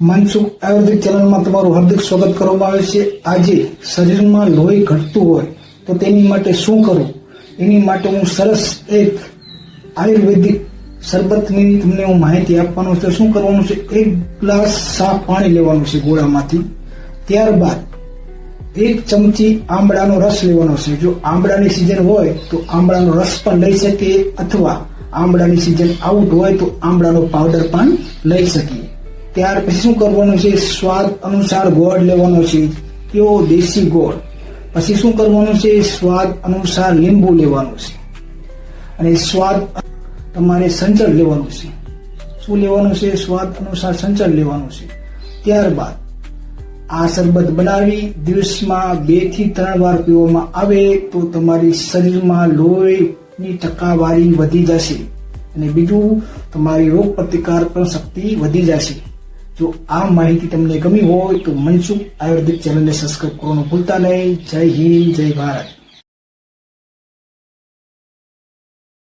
મનસુખ આયુર્વેદિક ચેનલમાં તમારું હાર્દિક સ્વાગત કરવામાં આવે છે. આજે શરીરમાં લોહી ઘટતું હોય તો તેની માટે શું કરવું એની માટે હું સરસ એક આયુર્વેદિક શરબતની તમને હું માહિતી આપવાનો છે. શું કરવાનું છે? એક ગ્લાસ સાફ પાણી લેવાનું છે ગોળામાંથી. ત્યારબાદ એક ચમચી આંબળાનો રસ લેવાનો છે. જો આંબળાની સિઝન હોય તો આંબળાનો રસ પણ લઈ શકીએ અથવા આંબળાની સિઝન આઉટ હોય તો આંબળાનો પાવડર પણ લઈ શકીએ. ત્યાર પછી શું કરવાનું છે? સ્વાદ અનુસાર ગોળ લેવાનો છે. તેઓ દેશી ગોળ. પછી શું કરવાનું છે? સ્વાદ અનુસાર લીંબુ લેવાનું છે. અને સ્વાદ તમારે સંચળ લેવાનું છે. શું લેવાનું છે? સ્વાદ અનુસાર સંચળ લેવાનું છે. ત્યારબાદ આ શરબત બનાવી દિવસમાં બેથી ત્રણ વાર પીવામાં આવે તો તમારી શરીરમાં લોહીની ટકાવારી વધી જશે. અને બીજું, તમારી રોગ પ્રતિકાર પણ શક્તિ વધી જશે. જો આ માહિતી તમને ગમી હોય તો મનસુખ આયુર્વેદિક ચેનલને સબસ્ક્રાઈબ કરવાનું ભૂલતા નહીં. જય હિન્દ, જય ભારત.